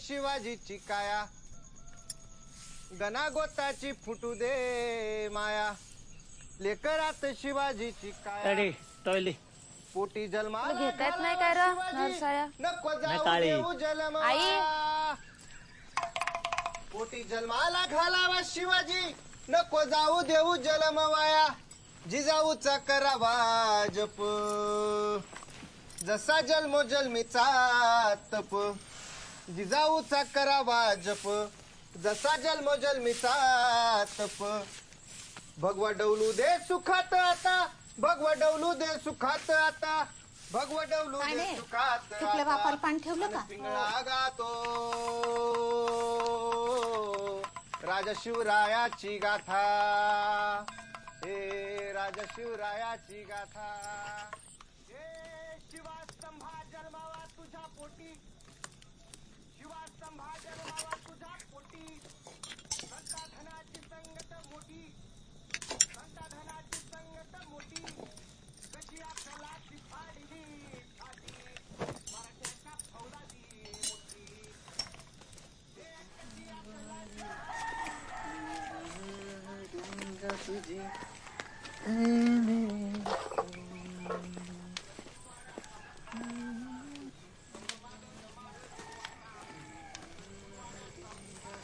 शिवाजीची काया. गणागोताची फुटू दे माया. लेकरात शिवाजीची काया. टॉयले. पोटी जन्मा तुला घेता येत नाही काय रे, नरसाळ्या? नको नाही जाऊ काळी. देऊ जन्म आई. पोटी जन्माला घालावा शिवाजी. नको जाऊ देऊ जन्म वाया जिजाऊचा करावा जप. जसा जन्मो जन्मीचा तप. जिजाऊचा करावा जप जसा जन्मो जन्मीचा तप भगवा डवलू दे सुखात आता भगवा डवलू दे सुखात आता भगवा डवलू काय दे नाही? सुखात आता. बापाला पाणी ठेवलं का? आणि पिंगळा गातो राजा शिवरायाची गाथा हे राजा शिवरायाची गाथा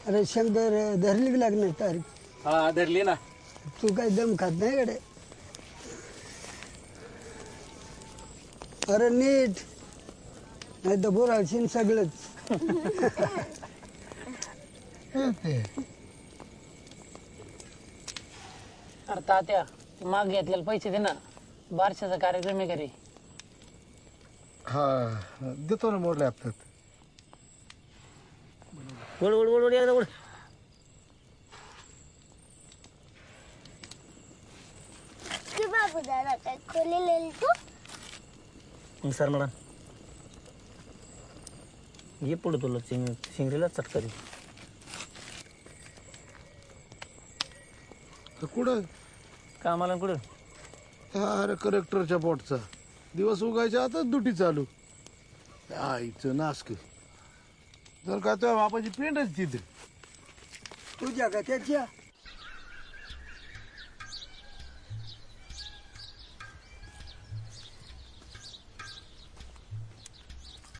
अरे शंकर धरली बी लागणार तारीख. हा धरली ना. तू काही दम खात नाही कडे अरे नीट. नाही तर बोराळशीन सगळंच. अरे तात्या माग घेतलेले पैसे दे ना. बारशाचा कार्यक्रम आहे घरी. हा देतो ना मोडल्या हप्त्यात. ओढ ओढ ओढ ओढ एकदा ओढ की बाबू दादा काय खोलेलेल तू? मग सर म्हणा ये पुढे तुला शिंगरीला चटका दे. तर कुठं? कामाला कुठं? हा अरे करेक्टरच्या पोटचा. दिवस उगायच्या आताच दुटी चालू. आईचं नासक. जर का तुझ्या बापाची पेंडच तिथे. तुझ्या का त्याच्या?